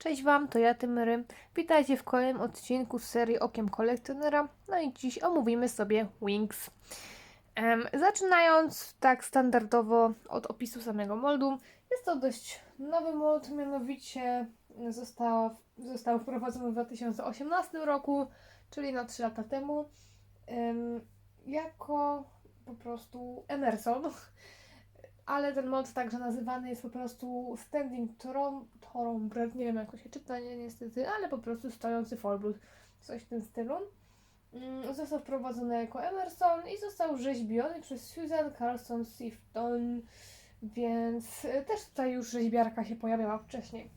Cześć Wam, to ja Tymery. Witajcie w kolejnym odcinku z serii Okiem Kolekcjonera. No i dziś omówimy sobie Wings. Em, zaczynając tak standardowo od opisu samego moldu. Jest to dość nowy mold, mianowicie została, został wprowadzony w 2018 roku, czyli na 3 lata temu, em, jako po prostu Emerson. Ale ten mod także nazywany jest po prostu Standing Torom, Thoroughbred, nie wiem jak to się czyta, nie, niestety, ale po prostu stojący Folbrut, coś w tym stylu. Mm, Został wprowadzony jako Emerson i został rzeźbiony przez Susan Carlson Sifton, więc y, też tutaj już rzeźbiarka się pojawiała wcześniej.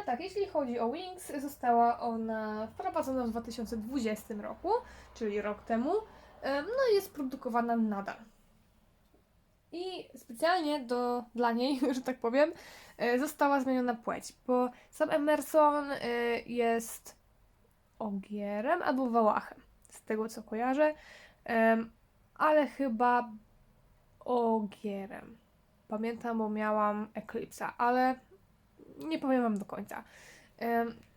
A tak, jeśli chodzi o Wings, została ona wprowadzona w 2020 roku, czyli rok temu, em, no i jest produkowana nadal. I specjalnie do, dla niej, że tak powiem, e, została zmieniona płeć, bo sam Emerson e, jest Ogierem albo Wałachem, z tego co kojarzę, ale chyba Ogierem. Pamiętam, bo miałam Eklipsa, ale nie powiem wam do końca.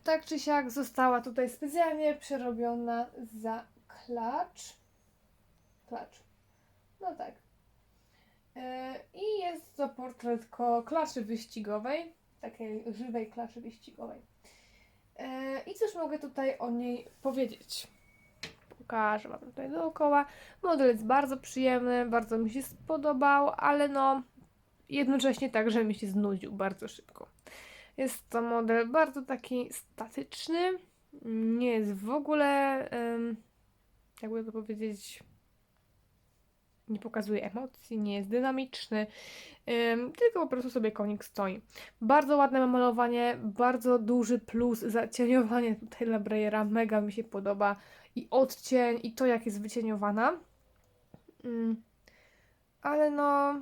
Tak czy siak została tutaj specjalnie przerobiona za klacz. Klacz. No tak. E, I jest to portret klaczy wyścigowej, takiej żywej klaczy wyścigowej. E, I cóż mogę tutaj o niej powiedzieć? Pokażę Wam tutaj dookoła. Model jest bardzo przyjemny, bardzo mi się spodobał, ale no jednocześnie także mi się znudził bardzo szybko. Jest to model bardzo taki statyczny, nie jest w ogóle, jakby to powiedzieć, nie pokazuje emocji, nie jest dynamiczny, tylko po prostu sobie konik stoi. Bardzo ładne malowanie, bardzo duży plus, zacieniowanie tutaj dla Breyera, mega mi się podoba i odcień, i to jak jest wycieniowana. Ym, ale no,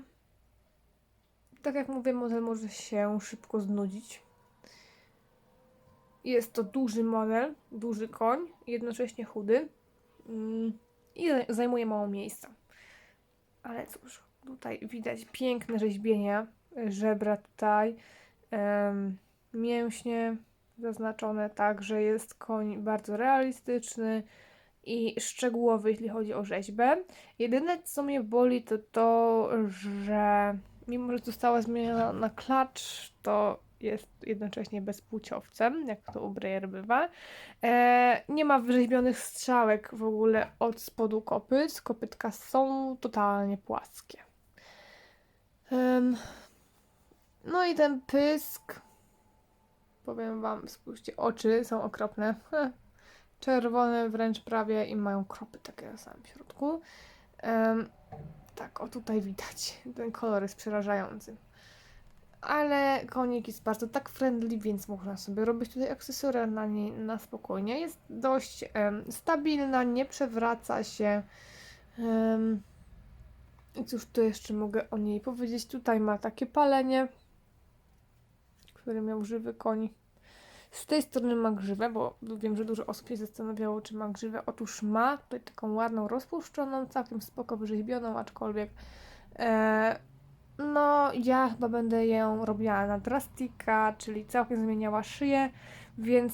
tak jak mówię, model może się szybko znudzić. Jest to duży model, duży koń, jednocześnie chudy ym, i zaj- zajmuje mało miejsca. Ale cóż, tutaj widać piękne rzeźbienie, żebra tutaj, mięśnie zaznaczone tak, że jest koń bardzo realistyczny i szczegółowy, jeśli chodzi o rzeźbę. Jedyne, co mnie boli, to to, że mimo, że została zmieniona na klacz, to jest jednocześnie bezpłciowcem, jak to u Breyer bywa. E, nie ma wyrzeźbionych strzałek w ogóle od spodu kopyt. Kopytka są totalnie płaskie. No i ten pysk. Powiem wam, spójrzcie, oczy są okropne. Czerwone wręcz prawie i mają kropy takie na samym środku. Tak, o tutaj widać. Ten kolor jest przerażający ale konik jest bardzo tak friendly, więc można sobie robić tutaj akcesoria na niej na spokojnie. Jest dość em, stabilna, nie przewraca się. I cóż tu jeszcze mogę o niej powiedzieć? Tutaj ma takie palenie, które miał żywy koń. Z tej strony ma grzywę, bo wiem, że dużo osób się zastanawiało, czy ma grzywę. Otóż ma tutaj taką ładną, rozpuszczoną, całkiem spoko wyrzeźbioną, aczkolwiek e, ja chyba będę ją robiła na drastika, czyli całkiem zmieniała szyję, więc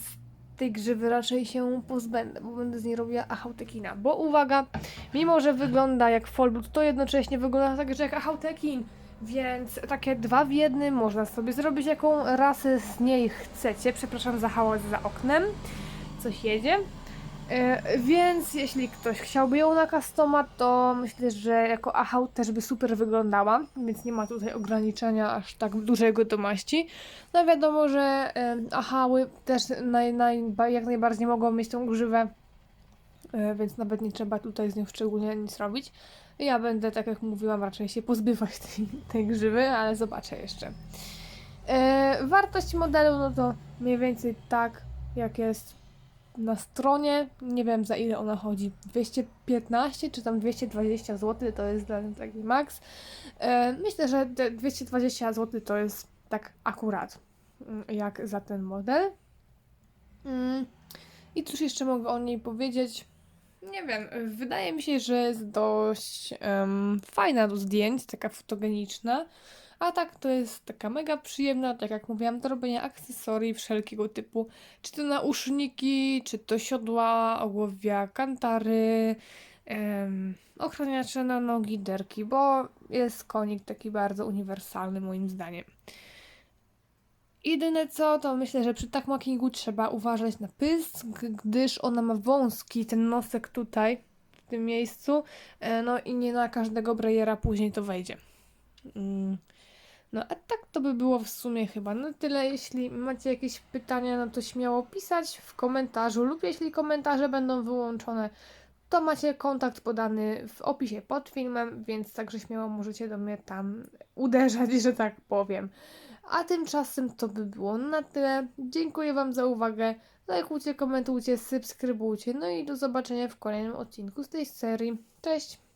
tej grzywy raczej się pozbędę, bo będę z niej robiła achautekina. Bo uwaga, mimo że wygląda jak Folbut, to jednocześnie wygląda tak, że jak achautekin. Więc takie dwa w jednym można sobie zrobić, jaką rasę z niej chcecie. Przepraszam za hałas za oknem. Coś jedzie. E, Więc jeśli ktoś chciałby ją na customa, to myślę, że jako ahał też by super wyglądała, więc nie ma tutaj ograniczenia aż tak dużej gotowości. No wiadomo, że e, ahały też naj, naj, jak najbardziej mogą mieć tą grzywę, e, więc nawet nie trzeba tutaj z nią szczególnie nic robić. Ja będę, tak jak mówiłam, raczej się pozbywać tej, tej grzywy, ale zobaczę jeszcze. Wartość modelu, no to mniej więcej tak, jak jest na stronie. Nie wiem za ile ona chodzi. 215 czy tam 220 zł to jest dla mnie taki maks. E, myślę, że te 220 zł to jest tak akurat mm, jak za ten model. Mm. I cóż jeszcze mogę o niej powiedzieć? Nie wiem, wydaje mi się, że jest dość em, fajna do zdjęć, taka fotogeniczna, A tak to jest taka mega przyjemna, tak jak mówiłam, do robienia akcesorii wszelkiego typu. Czy to nauszniki, czy to siodła, ołowia, kantary, em, ochraniacze na nogi, derki, bo jest konik taki bardzo uniwersalny moim zdaniem. Jedyne co, to myślę, że przy takmakingu trzeba uważać na pysk, gdyż ona ma wąski ten nosek tutaj, w tym miejscu, e, no i nie na każdego brejera później to wejdzie. Mm. No a tak to by było w sumie chyba na tyle. Jeśli macie jakieś pytania, no to śmiało pisać w komentarzu lub jeśli komentarze będą wyłączone, to macie kontakt podany w opisie pod filmem, więc także śmiało możecie do mnie tam uderzać, że tak powiem. A tymczasem to by było na tyle. Dziękuję Wam za uwagę. Lajkujcie, komentujcie, subskrybujcie. No i do zobaczenia w kolejnym odcinku z tej serii. Cześć!